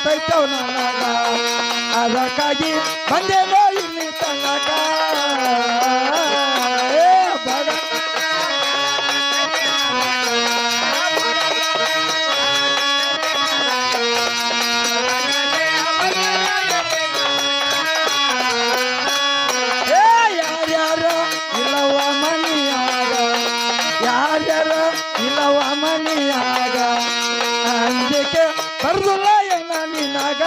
ಕಾಡಕತ್ತೈತವ ನನಗ ಅದಕ್ಕಾಗಿ ಬಂದೇನೋ ಇಲ್ಲಿ ತನಕ ಏ ಬಡ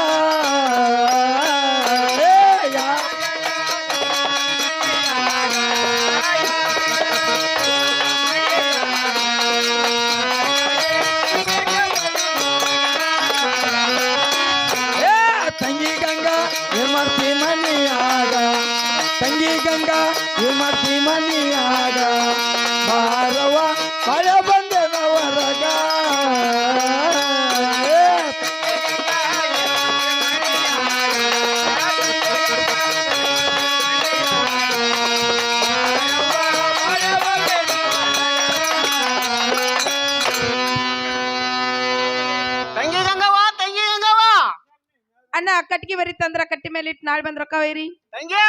ಕಟ್ಗಿ ಬರಿ ತಂದ್ರ ಕಟ್ಟಿ ಮೇಲೆ ಇಟ್ಟು ನಾಳೆ ಬಂದ್ ರೊಕ್ಕ ಒಯ್ರಿ ತಂಗಿ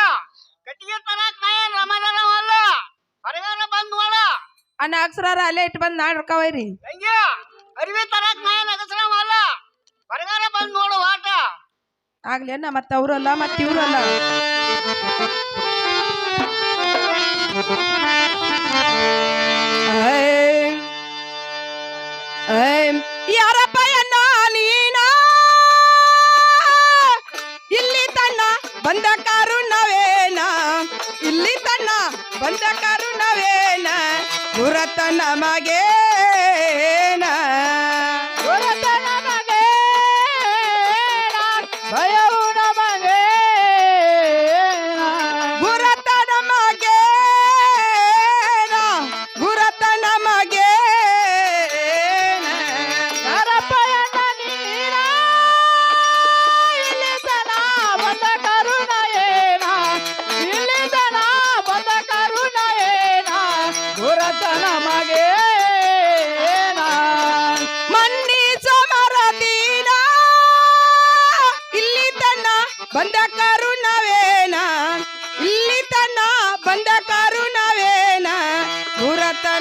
ಕಟ್ಟಿಗೆ ತರಕ್ ನಾ ಏನ್ ರಮಣನ ಅಲ್ಲ ಹೊರಗಾರ ಬಂದ್ ನೋಡ ಅಣ್ಣ ಅಕ್ಷರಾರ ಅಲ್ಲೇ ಇಟ್ಟು ಬಂದ್ ನಾಳೆ ರೊಕ್ಕ ಒಯ್ರಿ ತಂಗಿ ಅರಿವಿ ತರಕ್ ನಾ ಏನ್ ಅಗಸ್ರವ ಅಲ್ಲ ಹೊರಗಾರ ಬಂದ್ ನೋಡು ಆಟ. ಆಗ್ಲಿ ಅಣ್ಣ ಮತ್ತೆ ಅವ್ರಲ್ಲ ಮತ್ತೆ ಇವ್ರಲ್ಲ. ಯಾರಪ್ಪ ಅಣ್ಣ ನೀನ? ಇಲ್ಲಿ ತನ್ನ ಬಂದ ಕಾರುಣವೇನ? ಇಲ್ಲಿ ತನ್ನ ಬಂದ ಕಾರುಣವೇನ? ಗುರತ ನಮಗೇನ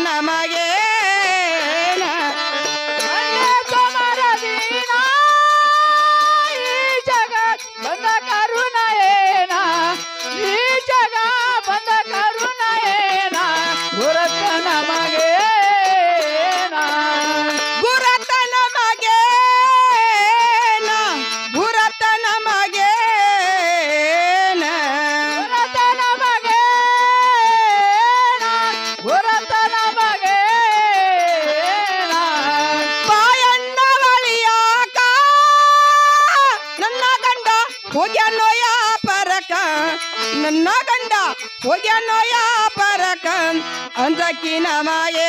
ಗುರತ ನನ್ನ ಗಂಡ ಹೋಗ್ಯಾನೋ ಪರಕ ಅಂದಕ್ಕಿ ನಮಗೇನ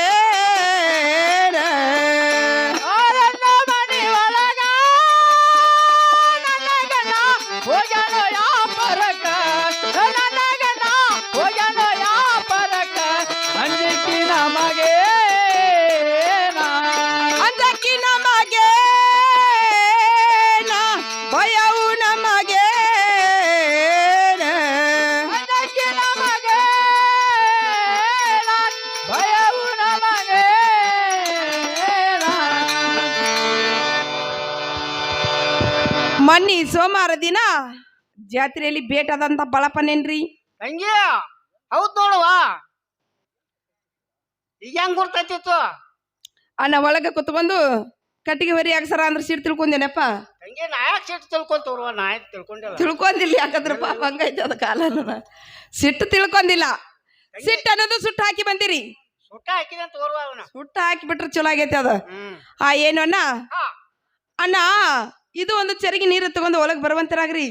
ಮನ್ನಿ ಸೋಮವಾರ ದಿನ ಜಾತ್ರೆಯಲ್ಲಿ ಬೇಟದಂತ ಬಳಪನೇನ್ರಿ? ತಂಗಿ ಹೌದ್ ನೋಡುವ. ಈಗ ಹೆಂಗ್ ಗುರ್ತೈತಿತ್ತು ಅಣ್ಣ ಒಳಗೆ ಕುತ್ಕೊಂಡು ಕಟ್ಟಿಗೆ ಹೊರಿ ಸರ ಅಂದ್ರೆ ಸಿಟ್ಟು ತಿಳ್ಕೊಂಡೇನಪ್ಪ? ತಂಗಿ ನಾ ಯಾಕೆ ಸಿಟ್ಟು ತಿಳ್ಕೊಂತವ್ರವ ನಾ ಯಾಕೆ ತಿಳ್ಕೊಂಡಿಲ್ಲ ತಿಳ್ಕೊಂಡಿಲ್ಲ ಯಾಕಂದ್ರೆ ಪಾಪ ಹಂಗೈತೆ ಅದ ಕಾಲ ಸಿಟ್ಟು ತಿಳ್ಕೊಂಡಿಲ್ಲ. ಸಿಟ್ಟು ಅನ್ನೋದು ಸುಟ್ಟು ಹಾಕಿ ಬಂದಿರಿ. ಸುಟ್ಟ ಹಾಕಿದೆ ಅಂತ ತೋರುವ ಅವನ. ಸುಟ್ಟು ಹಾಕಿಬಿಟ್ರೆ ಚಲೋ ಆಗೈತೆ ಅದ. ಹ್ಮ್. ಆ ಏನು ಅಣ್ಣ? ಹಾ. ಅಣ್ಣ ಇದು ಒಂದು ಚರಿಗೆ ನೀರು ತಗೊಂಡು ಒಳಗೆ ಬರುವಂತರಾಗ್ರಿ.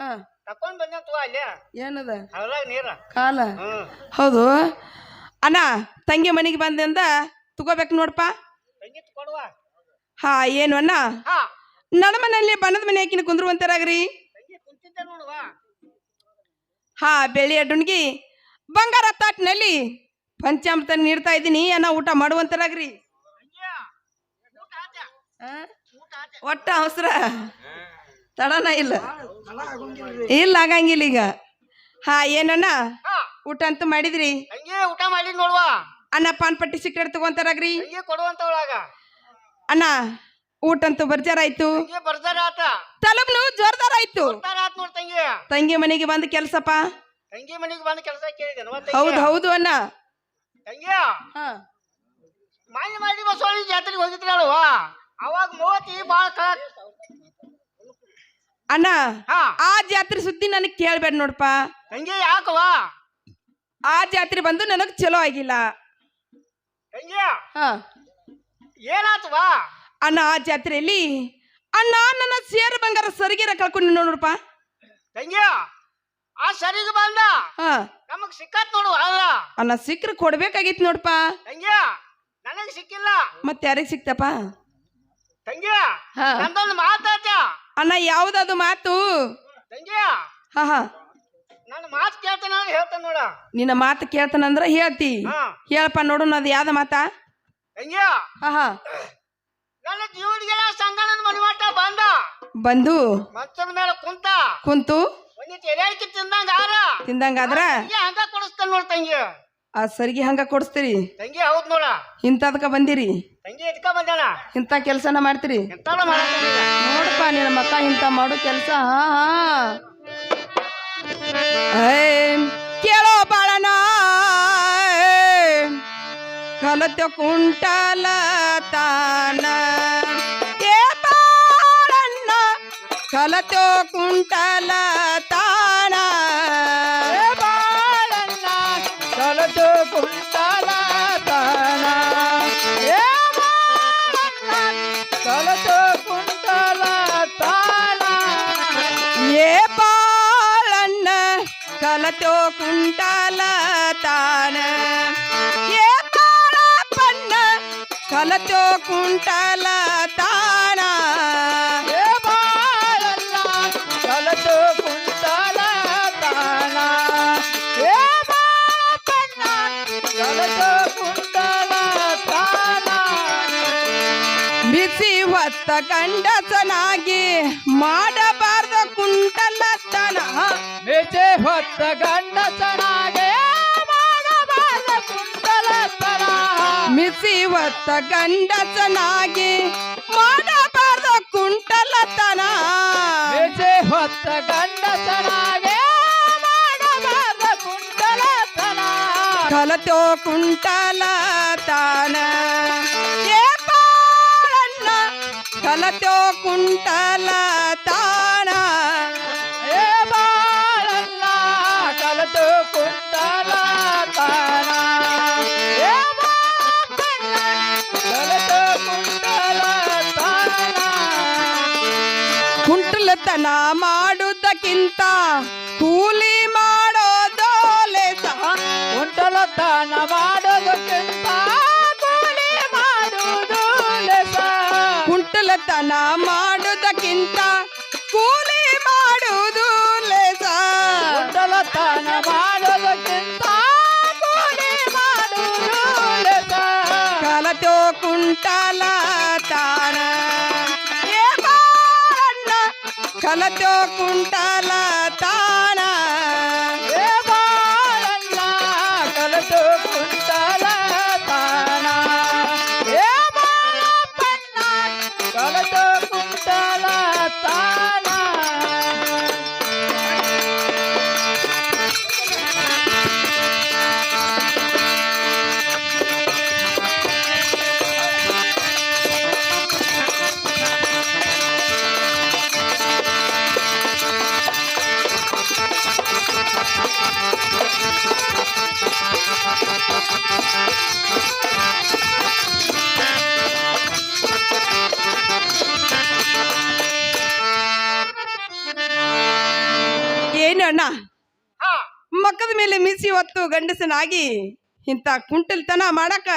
ಹಾ. ತಕೊಂಡ್ ಅಲ್ಲೇ. ಏನದ? ನೀರ. ಕಾಲ? ಹೌದು. ಅಣ್ಣ ತಂಗಿ ಮನೆಗೆ ಬಂದಿಂದ ತಗೋಬೇಕು ನೋಡಪ್ಪ ತಂಗಿ ಕೊಡುವ ಹಾ ಏನು ಅಣ್ಣ? ನನ್ನ ಮನೆಯಲ್ಲಿ ಬಣ್ಣದ ಮನೆ ಹಾಕಿನ ಕುಂದ್ರುವಂತರಾಗ್ರಿ. ಹಾ ಬೆಳ್ಳಿ ಡುಣ್ಗಿ ಬಂಗಾರ ತಾಟ್ನಲ್ಲಿ ಪಂಚಾಮೃತ ನೀಡ್ತಾ ಇದ್ದೀನಿ. ಅಣ್ಣ ಊಟ ಮಾಡುವಂತರಾಗ್ರಿ. ತಂಗಿ ಒಟ್ಟ ಅವಸರ. ತಡನ ಇಲ್ಲ. ಇಲ್ಲ ಆಗಂಗಿಲ್ಲ ಈಗ. ಹಾ ಏನಣ್ಣ? ಊಟ ಅಂತ ಮಾಡಿದ್ರಿ? ತಂಗಿ ಊಟ ಮಾಡಿ ನೋಡುವ. ಅಣ್ಣ ಪಾನ್ ಪಟ್ಟಿ ಸಿಕ್ಕರೆ ತಗೊಂತಾರಾಗ್ರಿ? ತಂಗಿ ಕೊಡುವಂತ ಒಳಗ. ಅಣ್ಣ ಊಟ ಅಂತೂ ಬರ್ಜಾರ ಆಯ್ತು ತಂಗಿ ಬರ್ತಾರ ಆತ ತಲಬ್ನು ಜೋರ್ದಾರ ಆಯ್ತು ಬರ್ತಾರ ಆತ್ ನೋಡ್ ತಂಗಿ. ತಂಗಿ ಮನೆಗೆ ಬಂದ ಕೆಲ್ಸಪ್ಪ? ತಂಗಿ ಮನೆಗೆ ಬಂದ ಕೆಲಸ ಕೇಳಿದೆ ಹೌದು ಹೌದು ಅಣ್ಣ. ತಂಗಿ ಹಾ. ಮಾನ್ಯ ಮಾಡಿ ಬಸವಳ್ಳಿ ಜಾತ್ರೆಗೆ ಹೋಗಿದ್ರಿ ಅಲ್ವಾ ಅವಾಗ ಮೋತಿ ಬಾಳ ಅಣ್ಣ ಹಾ. ಆ ಜಾತ್ರೆ ಸುದ್ದಿ ನನಗೆ ಕೇಳ್ಬೇಡ ನೋಡಪ್ಪ ತಂಗಿ ಯಾಕವಾ ಆ ಜಾತ್ರೆ ಬಂದು ನನಗ್ ಚಲೋ ಆಗಿಲ್ಲ. ತಂಗಿ? ಹಾ. ಏನಾತವಾ ಅಣ್ಣ ಆ ಜಾತ್ರೆಯಲ್ಲಿ ಅಣ್ಣ ನನ್ನ ಸೇರು ಬಂಗಾರ ಸರಿಗೆರ ಕಳ್ಕೊಂಡು ನೋಡ್ರಪ್ಪ ತಂಗಿ ಆ ಸರಿಗೆ ಬಂದ. ಹಾ. ನಮಗ್ ಸಿಕ್ಕತ್ ನೋಡು ಅಲ್ಲ ಅಣ್ಣ ಸಿಕ್ಕ್ರೆ ಕೊಡ್ಬೇಕಾಗಿತ್ತು ನೋಡಪ್ಪ ತಂಗಿ ನನಗ್ ಸಿಕ್ಕಿಲ್ಲ. ಮತ್ತೆ ಯಾರಿಗೆ ಸಿಕ್ತಪ್ಪ? ತಂಗಿ ಹಾ. ನಂದೊಂದು ಮಾತಾತ ಅಣ್ಣ ಯಾವ್ದದು ಮಾತು? ತಂಗಿಯ ಹಾ ಹಾ. ನನ್ನ ಮಾತು ಕೇಳ್ತಾನ ಹೇಳ್ತಾನ ನೋಡ. ನಿನ್ನ ಮಾತು ಕೇಳ್ತಾನಂದ್ರ ಹೇಳ್ತಿ. ಹೇಳಪ್ಪ ನೋಡೋಣ ಅದು ಯಾವ್ದ ಮಾತಾ? ತಂಗಿಯ ಹಾ ಹಾ. ನನ್ನ ಜೀವನಿಗೆಲ್ಲ ಸಂಗಣ್ಣನ ಮನಿಮಟ್ಟ ಬಂದ. ಬಂದು? ಮಂಚದ ಮೇಲೆ ಕುಂತ. ಕುಂತು? ಒಂದಿಟ್ಟು ಎಲೆಡಿಕೆ ತಿಂದಂಗ ಆರ ತಿಂದಂಗಾದ್ರ? ಹಂಗ ಕೊಡಿಸ್ತಾನ ನೋಡ್ ತಂಗಿ. ಆ ಸರಿಗೆ ಹಂಗ ಕೊಡಿಸ್ತೀರಿ? ತಂಗಿ ಹೌದ್ ನೋಡ. ಇಂಥದಕ್ಕ ಬಂದಿರಿ. ತಂಗಿ ಎದ್ಕ ಬಂದಾಳ? ಇಂಥ ಕೆಲಸನ ಮಾಡ್ತೀರಿ. ಎಂತಾಳ ಮಾಡತ್ತೀರಿ ನೋಡಪ್ಪ ನಿನ್ನ ಮಕ್ಕ ಇಂಥ ಮಾಡೋ ಕೆಲಸ ಹಾ ಹಾ. ಏ, ಕೇಳೋ ಬಾಳನ ಕಲತ ಕುಂಟಲ ತಾನ. ಏ ಬಾಳಣ್ಣ ಕಲತೋ ಕುಂಟಲ ತಾನ. ಕಲತೋ ಕುಂಟಲ ತಾನ ಏ ಬಾಳಪ್ಪಣ್ಣ ಕಲತೋ ಕುಂಟಲ ತಾನ ಏ ಬಾಳಣ್ಣ ಕಲತು ಕುಂಟಲ ತಾನ ಏ ಬಾಳಣ್ಣ ಕಲತು ಕುಂಟಲ ತಾನ ಬಿಸಿ ಹೊತ್ತ ಗಂಡಸನಾಗಿ ಮಾಡಬಾರ್ದ ಮೇಚೆ ಗಂಡ ಗಂಡಸನಾಗೆ ಮಾಡಬಾರದ ಕುಂಟಲತನ ಮಿಸಿ ಹೊತ್ತ ಗಂಡಸನಾಗಿ ಮಾಡಬಾರ್ದ ಕುಂಟಲತನ ಮಿಸಿ ಹೊತ್ತ ಗಂಡಸನಾಗೆ ಮಾಡಬಾರದ ಕುಂಟಲತನ ಕಲತೋ ಕುಂಟಲತನ ಕಲತೋ ಕುಂಟಲತನ ಕುಂಟಲತನ ಮಾಡುವುದಕ್ಕಿಂತ ಕೂಲಿ ಮಾಡೋದೋ ಲೇಸ. ಕುಂಟಲತನ ಮಾಡೋದಕ್ಕಿಂತ ಕೂಲಿ ಮಾಡುವುದು ಸಹ ಕುಂಟಲತನ ಮಾಡುವುದಕ್ಕಿಂತ ಕಲತೋ ಕುಂಟಲತನ ಏ ಗಂಡಸನಾಗಿ ಇಂಥ ಕುಂಟಲ್ತನ ಮಾಡಕ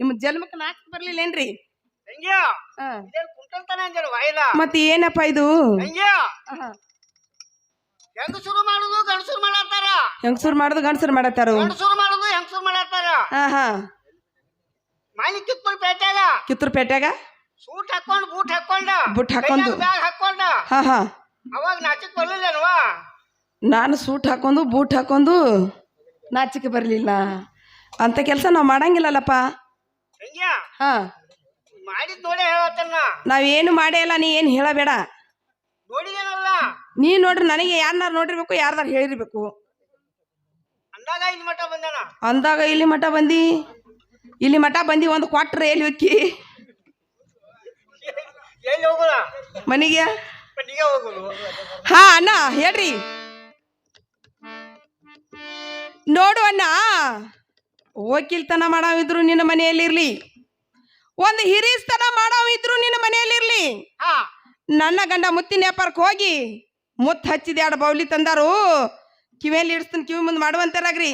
ನಿಮ್ಮ ಜನ್ಮಕ್ಕೆ ನಾಚ ಬರ್ಲಿಲ್ಲೇನ್ರಿ? ಮತ್ತೆ ಏನಪ್ಪ ಇದು? ಹೆಂಗಸರು ಮಾಡುದು ಗಂಡಸರು ಮಾಡತ್ತಾರ? ಹೆಂಗಸರು ಮಾಡುದು ಗಂಡಸರು ಮಾಡತ್ತಾರು? ಗಂಡಸರು ಮಾಡುದು ಹೆಂಗಸರು ಮಾಡತ್ತಾರ? ಮಾಲಿ ಕಿತ್ತೂರು ಪೇಟೆಗ? ಕಿತ್ತೂರು ಪೇಟೆಗ? ಸೂಟ್ ಹಾಕೊಂಡು ಬೂಟ್ ಹಾಕೊಂಡ? ಬೂಟ್ ಹಾಕೊಂಡು. ಬ್ಯಾಗ್ ಹಾಕೊಂಡ? ಅವಾಗ ನಾಚಕ್ ಬರ್ಲಿಲ್ಲ ನಾನು ಸೂಟ್ ಹಾಕೊಂಡು ಬೂಟ್ ಹಾಕೊಂಡು ನಾಚಿಕೆ ಬರಲಿಲ್ಲ. ಅಂತ ಕೆಲಸ ನಾವು ಮಾಡಂಗಿಲ್ಲಲ್ಲಪ್ಪ. ಹಾ. ಮಾಡಿದ್ ನೋಡೇ ಹೇಳತ್ತನ್ನ ನಾವೇನು ಮಾಡೇ ಇಲ್ಲ ನೀ ಏನು ಹೇಳಬೇಡ. ನೋಡಿದೇನಲ್ಲ? ನೀ ನೋಡ್ರಿ ನನಗೆ ಯಾರನ್ನಾರು ನೋಡಿರ್ಬೇಕು ಯಾರ್ದಾರು ಹೇಳಿರ್ಬೇಕು. ಅಂದಾಗ ಇಲ್ಲಿ ಮಠ ಅಂದಾಗ ಇಲ್ಲಿ ಮಠ ಬಂದಿ. ಇಲ್ಲಿ ಮಠ ಬಂದಿ ಒಂದು ಕ್ವಾಟ್ರ್ ಎಲ್ಲಿ ಹೋಕ್ಕಿ. ಎಲ್ಲಿ ಮನೆಗೆ? ಮನೆಗೆ ಹೋಗುದು. ಹಾ ಅಣ್ಣ ಹೇಳ್ರಿ. ನೋಡು ಅಣ್ಣ ವಕೀಲ್ತನ ಮಾಡಾವಿದ್ರು ನಿನ್ನ ಮನೆಯಲ್ಲಿರ್ಲಿ. ಒಂದು ಹಿರೀಸ್ತನ ಮಾಡಾವಿದ್ರು ನಿನ್ನ ಮನೆಯಲ್ಲಿರ್ಲಿ. ನನ್ನ ಗಂಡ ಮುತ್ತಿನ ವ್ಯಾಪಾರಕ್ಕೆ ಹೋಗಿ ಮುತ್ತು ಹಚ್ಚಿದ ಎರಡು ಬೌಲಿ ತಂದಾರು. ಕಿವಿಯಲ್ಲಿ ಇಡಿಸ್ತಾನೆ ಕಿವಿ ಮುಂದೆ ಮಾಡುವಂತಾರಾಗ್ರಿ.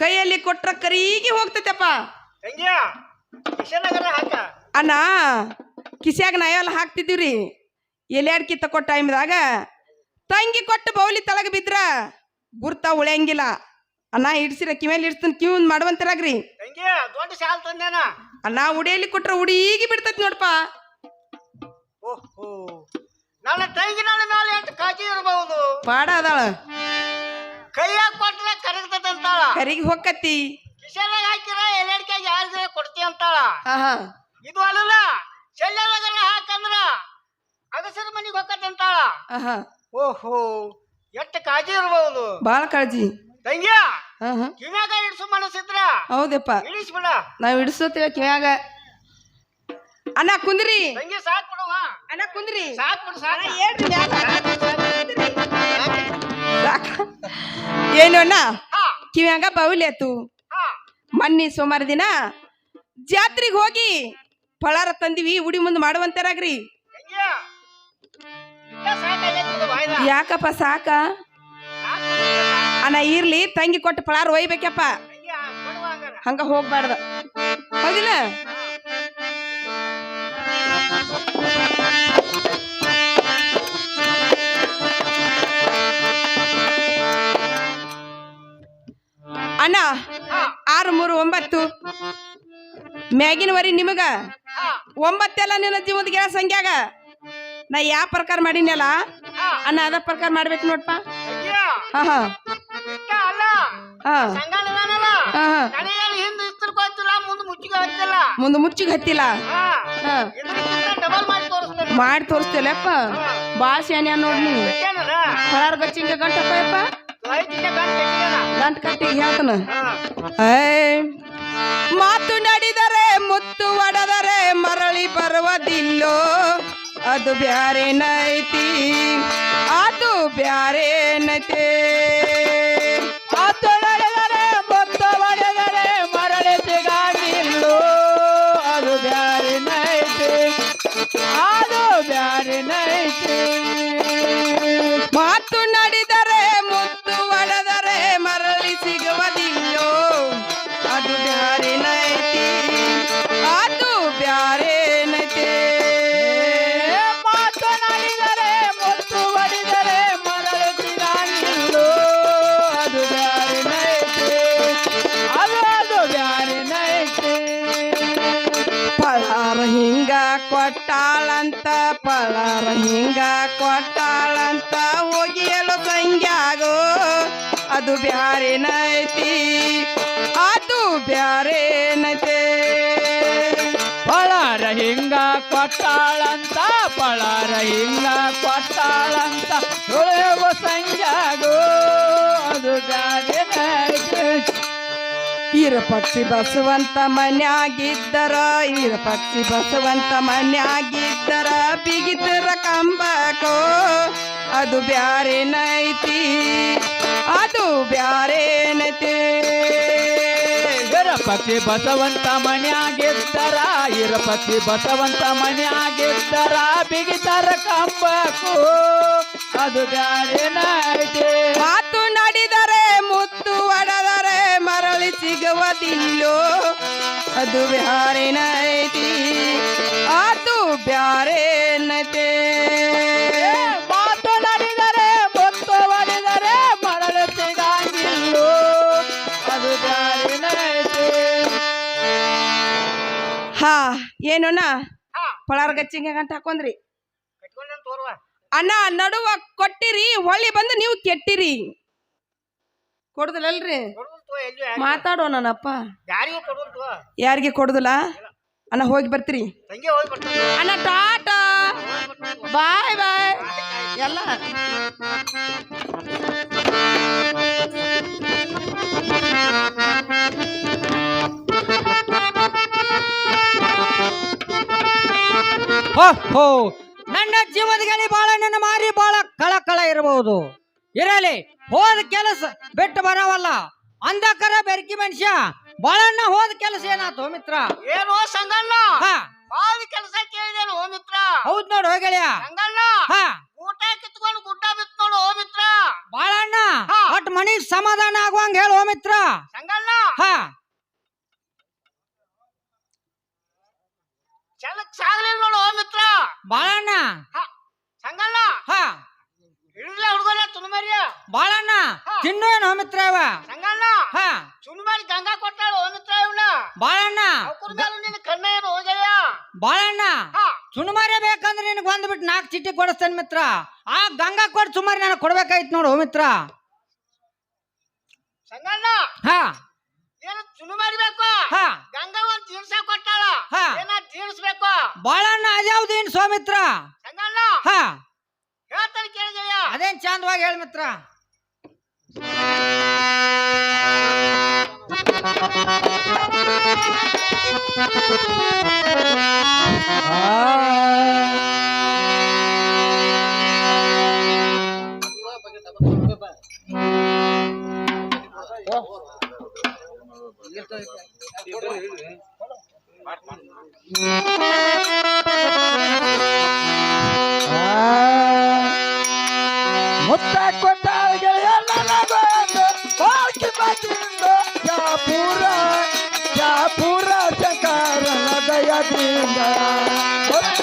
ಕೈಯಲ್ಲಿ ಕೊಟ್ರ ಕರೀಗಿ ಹೋಗ್ತೈತಪ್ಪ. ಅಣ್ಣ ಕಿಸಿಯಾಗ ನಾವೆಲ್ಲ ಹಾಕ್ತಿದ್ದೀವ್ರಿ. ಅಡ್ಕಿ ತಕ್ಕೊ ಟೈಮ್ದಾಗ ತಂಗಿ ಕೊಟ್ಟು ಬೌಲಿ ತಳಗ ಬಿದ್ರ. ಗುರ್ತ ಉಳಿಯಂಗಿಲ್ಲ. ಅಣ್ಣ ಇಡ್ಸಿರ ಕಿವಿಯಲ್ಲಿ ಇಡ್ಸ್ತಾನೆ ಕಿವಿ ಮಾಡುವಂತರಾಗ್ರಿ. ಹೆಂಗ್ಯ ದೊಡ್ಡ ಶಾಲ್ ತಂದೇನ ಅಣ್ಣ ಉಡಿಯಲ್ಲಿ ಕೊಟ್ರ ಉಡೀಗಿ ಬಿಡ್ತೈತಿ ನೋಡಪ್ಪ. ಓಹೋ. ನನ್ನ ತಂಗಿ ನನ್ನ ಮೇಲೆ ಎಷ್ಟು ಕಾಳಜಿ ಇರಬಹುದು ಪಾಡ ಅದಾಳ. ಕೈಯಾಗ ಕೊಟ್ರೆ ಕರಗ್ತದಂತಾಳ ಕರಿಗೆ ಹೋಗಕತ್ತಿ ಕಿಶನಾಗ ಹಾಕಿರ ಎಲ್ಲೆಡ್ಕೆ ಯಾರಿಗಾರ ಕೊಡ್ತಿ ಅಂತಾಳ. ಇದು ಅಲ್ಲಲ್ಲ ಶಲ್ಯದಾಗರ ಹಾಕಂದ್ರ ಅಗಸರ ಮನಿಗೆ ಹೊಕ್ಕತ್ತಂತಾಳ ಓಹೋ. ಎಷ್ಟು ಕಾಳಜಿ ಇರಬಹುದು ಬಾಳ ಕಾಳಜಿ. ತಂಗಿಯ ಹಾ ಹಾ. ಕಿವ್ಯಾಗ ಇಡ್ಸು ಮನಸ್ಸಿದ್ರ? ಹೌದಪ್ಪ. ಇಳಿಸ್ಬಿಡ ನಾವ್ ಇಡಿಸೋತೀವ ಕಿವ್ಯಾಗ. ಅಣ್ಣ ಕುಂದ್ರಿ. ತಂಗಿ ಸಾಕ್ ಬಿಡವ. ಅಣ್ಣ ಕುಂದ್ರಿ. ಸಾಕ್ ಬಿಡು ಸಾಕ್. ಹೇಳ್ರಿ. ಸಾಕ ಏನು ಅಣ್ಣ? ಹಾ. ಕಿವ್ಯಾಗ ಬೌಲಿ ಆತು ಹಾ. ಮನ್ನಿ ಸೋಮವಾರ ದಿನ ಜಾತ್ರೆಗೆ ಹೋಗಿ ಫಳಾರ ತಂದಿವಿ ಉಡಿ ಮುಂದೆ ಮಾಡುವಂತಾರಾಗ್ರಿ. ತಂಗಿಯ ಯಾಕಪ್ಪ? ಸಾಕ? ಅಣ್ಣ ಇರ್ಲಿ ತಂಗಿ ಕೊಟ್ಟು ಫಳಾರ ಒಯ್ಬೇಕಪ್ಪ. ಹಂಗ ಹೋಗ್ಬಾರ್ದ. ಹೌದಿಲ್ಲ ಅಣ್ಣ ಆರು ಮೂರು ಒಂಬತ್ತು. ಮ್ಯಾಗಿನ ವರಿ ನಿಮಗ? ಒಂಬತ್ತೆಲ್ಲ ನಿನ್ನ ಜೀವದ ಗೆಳ ಸಂಖ್ಯಾಗ? ನಾ ಯಾವ ಪ್ರಕಾರ ಮಾಡಿನಲ್ಲ ಅನ್ನ ಅಣ್ಣ ಅದ ಪ್ರಕಾರ ಮಾಡ್ಬೇಕು ನೋಡ್ಪ. ಹಾ ಹಾ. ಹಾ. ಮುಂದೆ ಮುಚ್ಚಿಗೆ ಹತ್ತಿಲ್ಲ. ಮಾಡಿ ತೋರಿಸ್ತೇಲಪ್ಪ ಭಾಳ ಶಾನ್ಯ ನೋಡ್ ನೀ ಬಿಟ್ಟೇನನ? ಫಳಾರ ಗಚ್ಚಿಂಗ ಗಂಟಪ್ಪ ಯಪ್ಪ ಗಂಟು ಕಟ್ಟಿಗೆ ಹೇಳ್ತಾನ ಮಾತು ನಡಿದರೆ ಮುತ್ತು ಒಡೆದರೆ ಮರಳಿ ಬರುವುದಿಲ್ಲೋ अधु प्यारे न थी अधु प्यारे न थिए ಪಳಾರ ಹಿಂಗ ಕೊಟ್ಟಾಳಂತ ಹೋಗಿಯಲು ಸಂಗ್ಯಾಗೋ. ಅದು ಬ್ಯಾರೆ ನೈತಿ ಅದು ಬ್ಯಾರೆ ನೈತೆ ಪಳಾರ ಹಿಂಗ ಕೊಟ್ಟಾಳಂತ ಪಳಾರ ಹಿಂಗ ಕೊಟ್ಟಾಳಂತ ಸಂಜಾಗೋ ಅದು ಬ್ಯಾರೆ ನೈತಿ ಈರ ಪಕ್ಷಿ ಬಸವಂತ ಮನ್ಯಾಗಿದ್ದರ ಈರ ಪಕ್ಷಿ ಬಸವಂತ ಮನ್ಯಾಗಿದ್ದರ ಬಿಗಿತರ ಕಂಬಕೋ ಅದು ಬ್ಯಾರೆ ನೈತಿ ಅದು ಬ್ಯಾರೆ ನೈತಿ ಪತಿ ಬಸವಂತ ಮನ್ಯಾಗಿದ್ದರ ಇರಪತಿ ಬಸವಂತ ಮನ್ಯಾಗಿದ್ದರ ಬಿಗಿತರ ಕಂಬಕು ಅದು ಬ್ಯಾರೆ ನೈತಿ ಮಾತು ನಡಿದರ ಸಿಗುವುದಿಲ್ಲೋ ಅದು ಬ್ಯಾರೆ ನೈತಿ ಅದು ಬ್ಯಾರೆ ನೈತೆ. ಮಾತನಾಡಿದರೆ ಮುತ್ತು ಒಡೆದರೆ ಮರಳು ಸಿಗಂಗಿಲ್ಲೋ. ಅದು ಬ್ಯಾರೆ ನೈತಿ. ಹಾ ಏನೋನ ಹಾ. ಪಳಾರ ಗಚ್ಚಿಂಗ ಗಂಟ ಹಾಕೊಂಡ್ರಿ. ಅಣ್ಣ ನಡುವ ಕೊಟ್ಟಿರಿ ಹೊಳ್ಳಿ ಬಂದು ನೀವು ಕೆಟ್ಟಿರಿ. ಕೊಡುದಿಲ್ಲಲ್ರಿ. ಕೊಡುವಂತ ತೋ ಮಾತಾಡೋ ನನ್ನಪ್ಪ. ಯಾರಿಗೂ ಕೊಡುವಂತ ಯಾರಿಗೆ ಕೊಡುದಿಲ್ಲ? ಅಣ್ಣ ಹೋಗಿ ಬರ್ತೀರಿ. ತಂಗಿ ಹೋಗಿ ಬರ್ತಾನೆ ಅಣ್ಣ ಟಾಟಾ! ಬಾಯ್ ಬಾಯ್. ಎಲ್ಲ. ಹೋ ಹೋ. ನನ್ನ ಜೀವದ ಗೆಳಿ ಬಾಳ ನನ್ನ ಮಾರಿ ಬಾಳ ಕಳಕಳ ಇರಬಹುದು. ಇರಲಿ ಹೋದ ಕೆಲಸ ಬಿಟ್ಟು ಬರವಲ್ಲ. ಅಂದಕರ ಬೆರ್ಕಿ ಮನುಷ್ಯ ಬಾಳಣ್ಣ ಹೋದ ಕೆಲಸ ಏನಾತು ಮಿತ್ರ? ಏನೋ ಸಂಗಣ್ಣ? ಹಾ. ಬಾಳ ಕೆಲಸ ಕೇಳಿದೇನು ಓ ಮಿತ್ರ? ಹೌದ್ ನೋಡು ಹೋಗ್ಯಾಳ ಸಂಗಣ್ಣ ಹಾ. ಊಟ ಕಿತ್ಕೊಂಡು ಗುಡ್ಡ ಬಿತ್ ನೋಡು ಓ ಮಿತ್ರ. ಬಾಳಣ್ಣ. ಒಟ್ ಮನಿಗ್ ಸಮಾಧಾನ ಆಗುವಂಗ ಹೇಳು ಓ ಮಿತ್ರ. ಸಂಗಣ್ಣ. ಹಾ. ಚಲಕ್ ಸಾಗಲಿಲ್ಲ ನೋಡು ಓ ಮಿತ್ರ. ಬಾಳಣ್ಣ. ಹ, ಸಂಗಣ್ಣ. ಹಾ ಹಿಡಿದ್ಲ ಹುಡುಗರ ತುನುಮರಿಯ ಬಾಳಣ್ಣ. ತಿನ್ನು ಏನು ಮಿತ್ರ ಇವ ಸಂಗಣ್ಣ ಹಾ. ತುನುಮರಿ ಗಂಗಾ ಕೊಟ್ಟಾಳು ಮಿತ್ರ ಇವನ? ಬಾಳಣ್ಣ. ಅವ್ರ ಮೇಲೆ ನಿನ್ನ ಕಣ್ಣ ಏನು ಹೋಗ್ಯಾಯ ಬಾಳಣ್ಣ ಹಾ. ಸುಮಾರೇ ಬೇಕಂದ್ರೆ ನಿನಗೆ ಬಂದ್ಬಿಟ್ಟು ನಾಲ್ಕು ಚಿಟ್ಟಿ ಕೊಡಿಸ್ತೇನೆ ಮಿತ್ರ. ಆ ಗಂಗಾ ಕೊಟ್ಟು ಸುಮಾರು ನನಗೆ ಕೊಡ್ಬೇಕಾಯ್ತು ನೋಡು ಮಿತ್ರ ಸಂಗಣ್ಣ ಹಾ. ಏನು ತುನುಮರಿ ಬೇಕು? ಹಾ. ಗಂಗಾ ಒಂದ್ ಜೀನ್ಸ ಕೊಟ್ಟಾಳ. ಹಾ. ಏನ ಜೀನ್ಸ್ ಬೇಕು? ಬಾಳಣ್ಣ ಅದ್ಯಾವ್ದೇನು ಸೋಮಿತ್ರ? ಸಂಗಣ್ಣ ಹಾ. ಹೇಳ್ತಾನೆ ಕೇಳಿದೆಯ ಅದೇನ್ ಚಂದವಾಗಿ ಹೇಳಿ ಮಿತ್ರ ಮುತ್ತ ಕೊಟ್ಟ ಗೆಳೆಯ ನನಗೊಂದು ಬಾಳ್ಕಿ ಬಂದಿಂದು ಜಾಪೂರ ಜಾಪೂರ ಶಂಕರನ ದಯದಿಂದ ಮುತ್ತ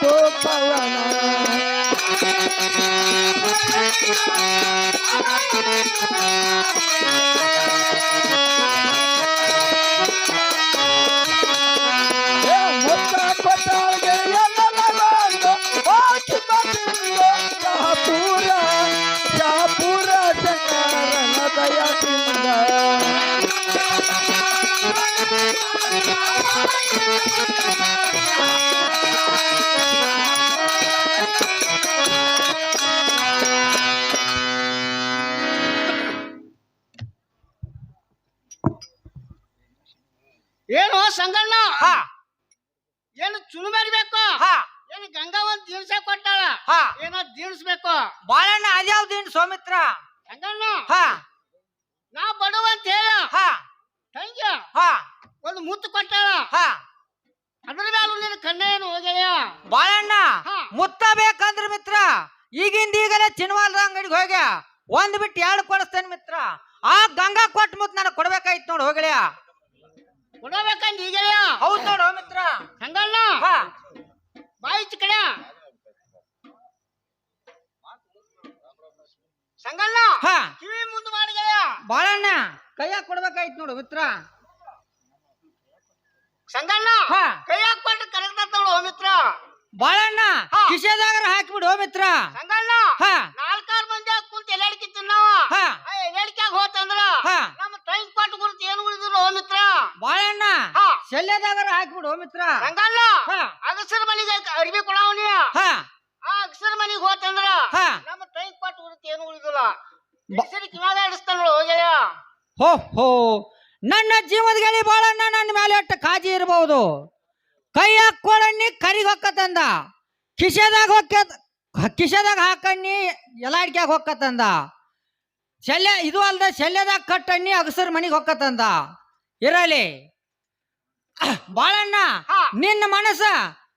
তো পাওয়া না ಏನು ಮಾಡಬೇಕು ಬೇಕು. ಹಾ. ಏನು ಗಂಗಾ ಒಂದ್ ಜೀನ್ಸ ಕೊಟ್ಟಾಳ? ಹಾ. ಏನೋ ಜೀನ್ಸ್ ಬೇಕು ಬಾಳಣ್ಣ ಅದ್ಯಾವ್ದೇನು ಸೌಮಿತ್ರ? ಹಾ. ನಾ ಬಡವ ಅಂತ ಹೇಳ ತಂಗಿ. ಹಾ. ಒಂದು ಮುತ್ತು ಕೊಟ್ಟಾಳ. ಹಾ. ಅದ್ರ ಮೇಲೆ ನಿನ್ನ ಕಣ್ಣ ಏನು ಹೋಗ್ಯ ಬಾಳಣ್ಣ. ಮುತ್ತ ಬೇಕಂದ್ರ ಮಿತ್ರ ಈಗಿಂದ ಈಗಲೇ ಚಿನ್ವಾಲ್ರ ಅಂಗಡಿಗೆ ಹೋಗ್ಯ. ಒಂದ್ ಬಿಟ್ಟು ಎರಡು ಕೊಡಿಸ್ತೇನೆ ಮಿತ್ರ. ಆ ಗಂಗಾ ಕೊಟ್ಟ ಮುತ್ತು ನನಗೆ ಕೊಡ್ಬೇಕಾಯ್ತು ನೋಡು ಹೋಗ್ಲಿಯ ಕೊಡಬೇಕಂತ ಈಗೆಯ ಹೌದ್ ನೋಡು ಮಿತ್ರ. ಸಂಗಣ್ಣ ಹಾ. ಬಾಯಿ ಚಿಕ್ಕಡ ಸಂಗಣ್ಣ ಹಾ. ಕಿವಿ ಮುಂದೆ ಮಾಡಿಗೆಯ ಬಾಳಣ್ಣ ಕೈಯಾಗ ಕೊಡ್ಬೇಕಾಯ್ತು ನೋಡು ಮಿತ್ರ. ಸಂಗಣ್ಣ ಹಾ. ಕೈ ಹಾಕ್ಬಿಟ್ಟು ಕರೆಕ್ಟ್ ಮಿತ್ರ. ಬಾಳಣ್ಣ ಹಾ. ಕಿಶೆದಾಗರ ಹಾಕಿಬಿಡು ಮಿತ್ರ. ಸಂಗಣ್ಣ ಹಾ. ನಾಲ್ಕಾರು ಮಂದಿ ಕುಂತ ಎಲ್ಲಡಿಕೆ ತಿನ್ನವ ಹಾ. ಎಲ್ಲಡಿಕ್ಯಾಗ ಹೋತಂದ್ರ ಹಾ. ನಮ್ಮ ಟ್ರೈನ್ ಕೊಟ್ಟು ಓ ಮಿತ್ರ? ಬಾಳಣ್ಣ ಹಾ. ಶಲ್ಯದಾಗರ ಹಾಕ್ಬಿಡು ಮಿತ್ರ. ಹಂಗಲ್ಲ? ಅಗಸರ ಮನಿಗೆ ಅರ್ಬಿ ಕೊಡವನಿ ಹಾ. ಆ ಅಗಸರ ಮನಿಗೆ ಹೋತಂದ್ರ ನಮ್ಮ ಟೈಮ್ ಪಾಟ್ ಉಳಿತು ಏನು ಉಳಿದಿಲ್ಲ ಹೆಸರು ಕಿವಾಗ ಇಡಿಸ್ತಾನ ಹೋಗ್ಯ ಹೋ ಹೋ. ನನ್ನ ಜೀವದ ಗೆಳಿ ಬಾಳಣ್ಣ ನನ್ನ ಮೇಲೆ ಅಟ್ಟ ಕಾಜಿ ಇರಬಹುದು ಕೈ ಹಾಕೊಳಣ್ಣಿ ಕರಿಗ್ ಹೊಕ್ಕತಂದ ಕಿಶೆದಾಗ ಹೊಕ್ಕ ಕಿಶೆದಾಗ ಹಾಕಣ್ಣಿ ಎಲಾಡ್ಕ್ಯಾಗ ಹೊಕ್ಕತಂದ ಶಲ್ಯ ಇದು ಅಲ್ದ ಶಲ್ಯದಾಗ ಕಟ್ಟಣ್ಣಿ ಅಗಸರ್ ಮನಿಗೆ ಹೊಕ್ಕತಂದ ಇರಲಿ. ಬಾಳಣ್ಣ ನಿನ್ನ ಮನಸ್ಸ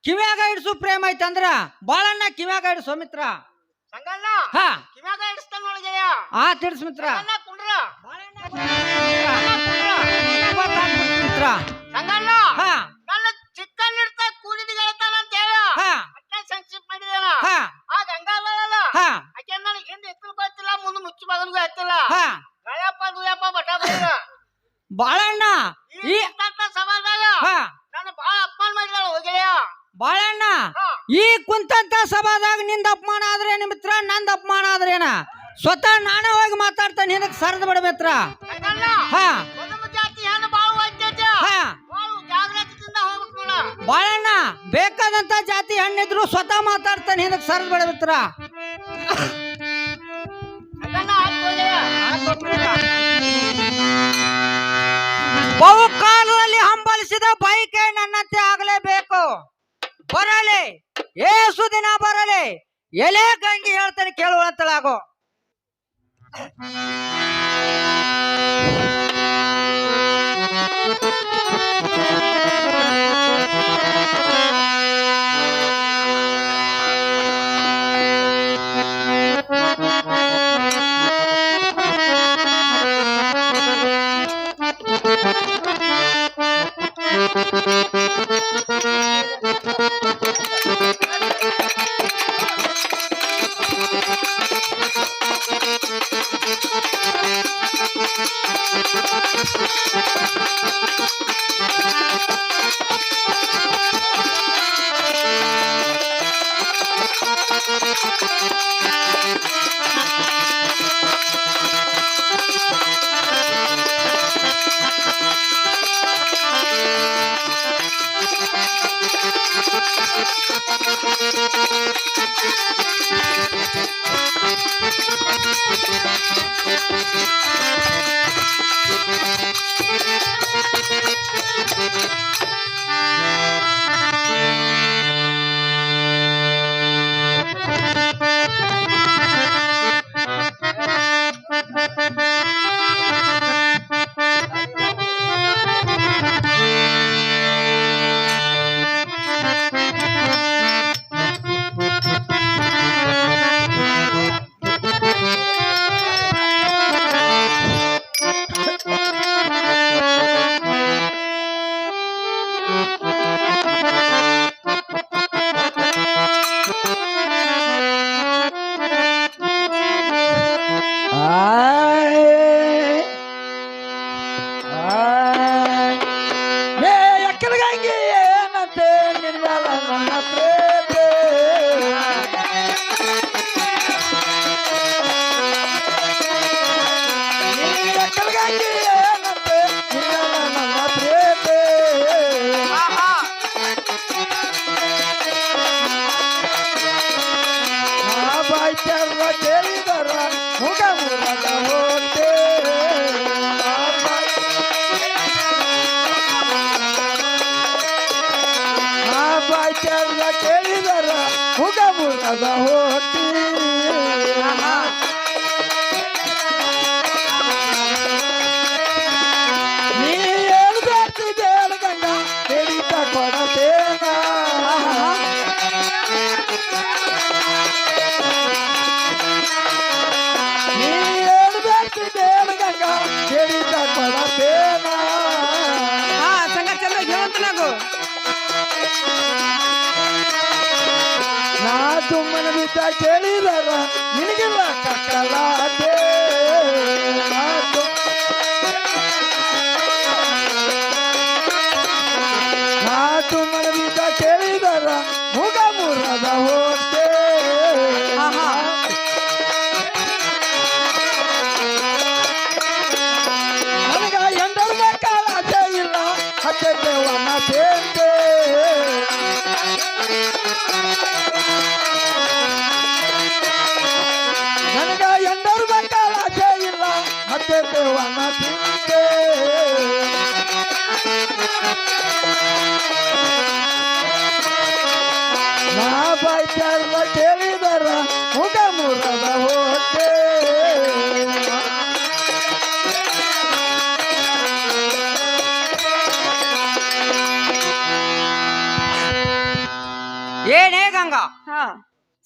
ಕಿವ್ಯಾಗ ಇಡ್ಸು ಪ್ರೇಮ ಐತಂದ್ರ? ಬಾಳಣ್ಣ ಕಿವ್ಯಾಗ ಇಡ್ಸು ಮಿತ್ರ? ಸಂಗಣ್ಣ ಹಾ. ಕಿವ್ಯಾಗ ಇಡಿಸ್ತಾನ ಒಳಗೆಯ ಆ ತಿಳಿಸ್ ಮಿತ್ರ. ಕುಂಡ್ರ. ಮಿತ್ರ. ಸಂಗಣ್ಣ ಹಾ. ನನ್ನ ಚಿಕ್ಕನ್ ಇಡ್ತಾ ಕೂಡಿದ ಹೇಳ್ತಾನ ಅಂತ ಹೇಳ. ಹಾ. ಸಂಕ್ಷಿಪ್ ಮಾಡಿದಾನ ಹಾ. ಆ ಗಂಗಾಲಲ್ಲ ಹಾ. ಆಕೆ ನನಗೆ ಹಿಂದೆ ಎತ್ತಲು ಗೊತ್ತಿಲ್ಲ ಮುಂದೆ ಮುಚ್ಚಿ ಬಗಲ್ಗೂ ಹತ್ತಿಲ್ಲ ಹಾ. ಗಯಪ್ಪ ದುಯಪ್ಪ ಬಟ ಬೈದ ಬಾಳಣ್ಣ ಈ ಹಾ. ನನ್ನ ಅಪಮಾನ ಮಾಡಿದಾಳ ಬಾಳಣ್ಣ ಈ ಕುಂತಂತ ಸಭಾದಾಗ ನಿಂದ ಅಪಮಾನ ಆದ್ರೇನು ಮಿತ್ರ ನಂದ ಅಪಮಾನ ಆದ್ರೇನ ಸ್ವತಃ ನಾನೇ ಹೋಗಿ ಮಾತಾಡ್ತಾನೆ ಹಿಂದಕ್ಕೆ ಸರದ್ ಬಿಡ ಮಿತ್ರ. ಹಾ. ಬಾಳಣ್ಣ ಬೇಕಾದಂತ ಜಾತಿ ಹಣ್ಣಿದ್ರು ಸ್ವತಃ ಮಾತಾಡ್ತಾನೆ ಹಿಂದಕ್ಕೆ ಸರದ್ ಬಿಡ ಮಿತ್ರ. ಬಹು ಹಂಬಲಿಸಿದ ಬೈಕೆ ನನ್ನಂತೆ ಆಗಲೇಬೇಕು. ಬರಲಿ. ಏಸು ದಿನ ಬರಲಿ. ಎಲೆ ಗಂಗಿ ಹೇಳ್ತಾನೆ ಕೇಳುವಂತಳಾಗೋ ಆಯ್ ನೀ ನಿನಗಿಲ್ಲ ಕಕ್ಕಲಾಟೆ ಏನೇ ಗಂಗಾ ಹಾ.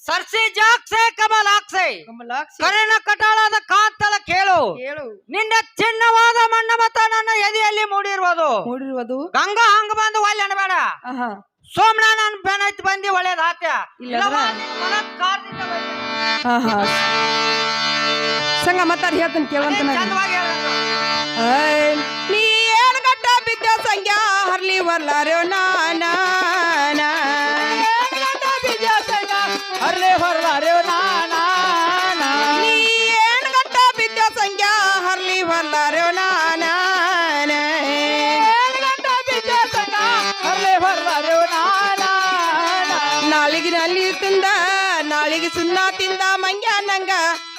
ಸರ್ಸಿ ಜಾಕ್ಸೆ ಕಮಲಾಕ್ಸೆ. ಕಮಲಾಕ್ಷಿ ಕರಿನ ಕಟಾಳದ ಕಾತಲ ಕೇಳು. ಹೇಳು ನಿನ್ನ ಚಿನ್ನವಾದ ಮಣ್ಣ ಮತ ನನ್ನ ಎದೆಯಲ್ಲಿ ಮೂಡಿರುವುದು. ಮೂಡಿರುವುದು. ಗಂಗಾ ಹಂಗ ಬಂದು ಒಳ್ಳೆ ಅನ್ಬೇಡ. ಆಹಾ. ಸೋಮಣ್ಣ ನನ್ ಬೆನೈತ್ ಬಂದಿ ಒಳ್ಳೇದ್ ಆತ್ಯ. ಇಲ್ಲದ್ರ? ಆಹಾ. ಸಂಗ ಮತ್ತಾರ ಹೇಳ್ತಾನೆ ಕೇಳುವಂತ ಚಂದವಾಗಿ ನೀ ಏನ್ ಗಟ್ಟ ಬಿದ್ದ ಸಂಗ್ಯಾ ಹರ್ಲಿ ಬರ್ಲಾರ್ಯೋ ನಾನಾ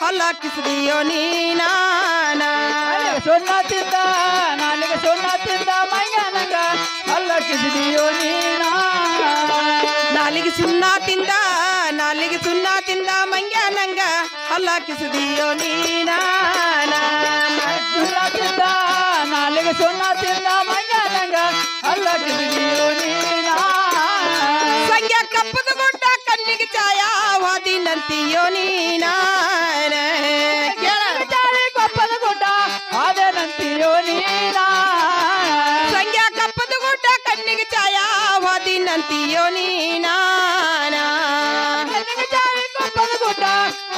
ಹೊಲ ಕಿಸದಿಯೋ ನೀನಾನ ಸೊನ್ನ ತಿಂದ ನಾಲಿಗೆ ಸೊನ್ನ ತಿಂದ ಮೈಯ ನಂಗ ಅಲ್ಲ ಕಿಸಿದಿಯೋ ನೀನಾ ನಾಲಿಗೆ ಸುಣ್ಣ ತಿಂದ ನಾಲಿಗೆ ಸುಣ್ಣ ತಿಂದ ಮಂಗ್ಯ ನಂಗ ಹೊಲ ಕಿಸದಿಯೋ ನೀನಾನ ಸೊನ್ನ ತಿಂದ ನಾಲಿಗೆ ಸೊನ್ನ ತಿಂದ ಮೈಯ ನಂಗ ಅಲ್ಲ ಕಿಸಿದಿಯೋ ನೀನಾ ಸಂಗ್ಯ ಕಪ್ಪದ ಗುಡ್ಡ ಕಣ್ಣಿಗೆ ಛಾಯಾವಾದಿನಂತಿಯೋ ನೀನಾನ ಚಾರಿ ಕಪ್ಪದ ಗುಡ್ಡ ಅದೇನಂತೀಯೋ ನೀನಾ? ಸಂಗ್ಯ ಕಪ್ಪದ ಗುಡ್ಡ ಕಣ್ಣಿಗೆ ಛಾಯಾವಾದಿನಂತಿಯೋ ನೀನಾನ ಚಾರಿ ಕಪ್ಪದ ಗುಡ್ಡ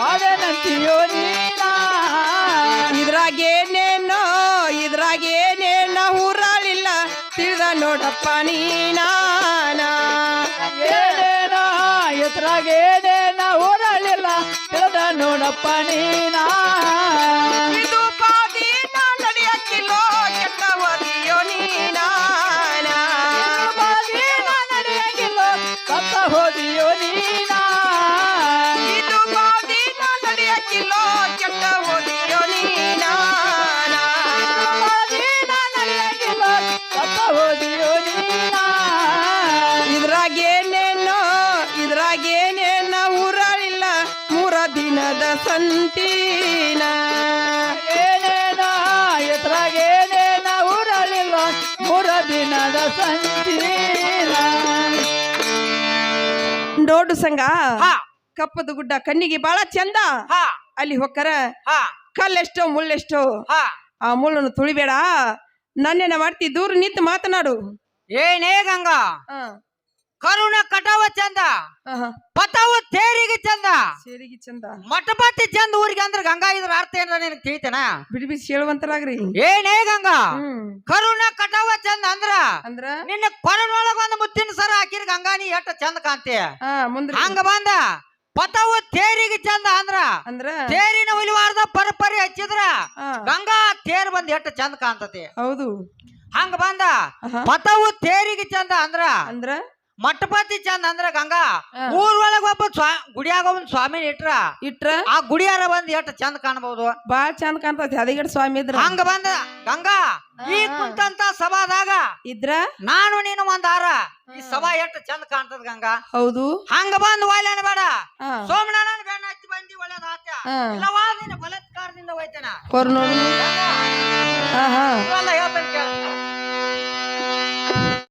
ಅದೇನಂತೀಯೋ ನೀನಾ? ಇದ್ರಾಗೇನೇನೋ ಇದ್ರಾಗೇನೇನ ಊರಾಳಿಲ್ಲ. ತಿಳಿದ ನೋಡಪ್ಪ ಏನೇನ ಎತ್ತರಾಗೇನೇನ ಓಡಾಡಲಿಲ್ಲ ತಿಳಿದ ನೋಡಪ್ಪ ನೀನಾ. ಸಂಗ ಹಾ. ಕಪ್ಪದ ಗುಡ್ಡ ಕಣ್ಣಿಗೆ ಬಾಳ ಚಂದ. ಹಾ. ಅಲ್ಲಿ ಹೊಕ್ಕರ. ಕಲ್ಲೆಷ್ಟೋ ಮುಳ್ಳೆಷ್ಟೋ. ಆ ಮುಳ್ಳನ್ನು ತುಳಿಬೇಡ. ನನ್ನೇನ ಮಾಡ್ತಿ ದೂರ ನಿಂತು ಮಾತನಾಡು. ಏನೇ ಗಂಗಾ. ಕರುಣ ಕಟಾವ ಚಂದ. ಪತಾವ ತೇರಿಗೆ ಚಂದ ಸೇರಿಗಿ ಚಂದ. ಮಠಪತಿ ಚಂದ ಊರಿಗೆ ಅಂದ್ರೆ ಗಂಗಾ ಇದ್ರ ಅರ್ಥ ಏನ್ರ ನಿನ್ ತಿಳಿತೇನ ಬಿಡಿ ಬಿಸಿ ಹೇಳುವಂತರಾಗ್ರಿ. ಏನೇ ಗಂಗಾ ಕರುಣ ಕಟಾವ ಚಂದ ಅಂದ್ರ ಅಂದ್ರ? ನಿನ್ನ ಕೊರನೊಳಗ ಒಂದು ಮುತ್ತಿನ ಸರ ಹಾಕಿರ ಗಂಗಾ ನೀ ಎಷ್ಟ ಚಂದ ಕಾಂತಿ ಹಾ ಮುಂದ್ರಿ. ಹಂಗ ಬಂದ. ಪತವು ತೇರಿಗೆ ಚಂದ ಅಂದ್ರ ಅಂದ್ರ? ತೇರಿನ ಉಲಿವಾರದ ಪರಪರಿ ಹಚ್ಚಿದ್ರ ಗಂಗಾ ತೇರ್ ಬಂದ್ ಎಷ್ಟ ಚಂದ ಕಾಣ್ತತಿ. ಹೌದು. ಹಂಗ ಬಂದ. ಪತಾವು ತೇರಿಗೆ ಚಂದ ಅಂದ್ರ ಅಂದ್ರ? ಮಠಪತಿ ಚಂದ್ ಅಂದ್ರ ಗಂಗಾ. ಊರೊಳಗ ಒಬ್ಬ ಸ್ವಾ ಗುಡಿಯಾಗ ಒಂದ್ ಸ್ವಾಮಿ ಇಟ್ರ. ಇಟ್ರ? ಆ ಗುಡಿಯಾರ ಬಂದ್ ಎಷ್ಟ್ ಚಂದ ಕಾಣಬಹುದು ಬಾಳ ಚಂದ ಕಾಣ್ತೈತಿ ಅದಿಗಿಡ ಸ್ವಾಮಿ ಇದ್ರ. ಹಂಗ ಬಂದ ಗಂಗಾ ಈ ಕುಂತಂತ ಸಭಾದಾಗ ಇದ್ರ? ನಾನು ನೀನು ಒಂದ್ ಹಾರ ಈ ಸಭಾ ಎಷ್ಟ್ ಚಂದ ಕಾಣ್ತದ ಗಂಗಾ. ಹೌದು. ಹಂಗ ಬಂದ್ ವಾಲ್ಯ ಬೇಡ. ಸೋಮನಾರಾಯಣ ಬೇಡ ಹಚ್ಚಿ ಬಂದಿ ಒಳ್ಳೇದ ಆತ್ಯ. ಹಾ. ಇಲ್ಲವಾ ನಿನ್ನ ಬಲಾತ್ಕಾರದಿಂದ ಹೋಯ್ತೇನ. ಹೇಳ್ತೇನೆ ಕೇಳ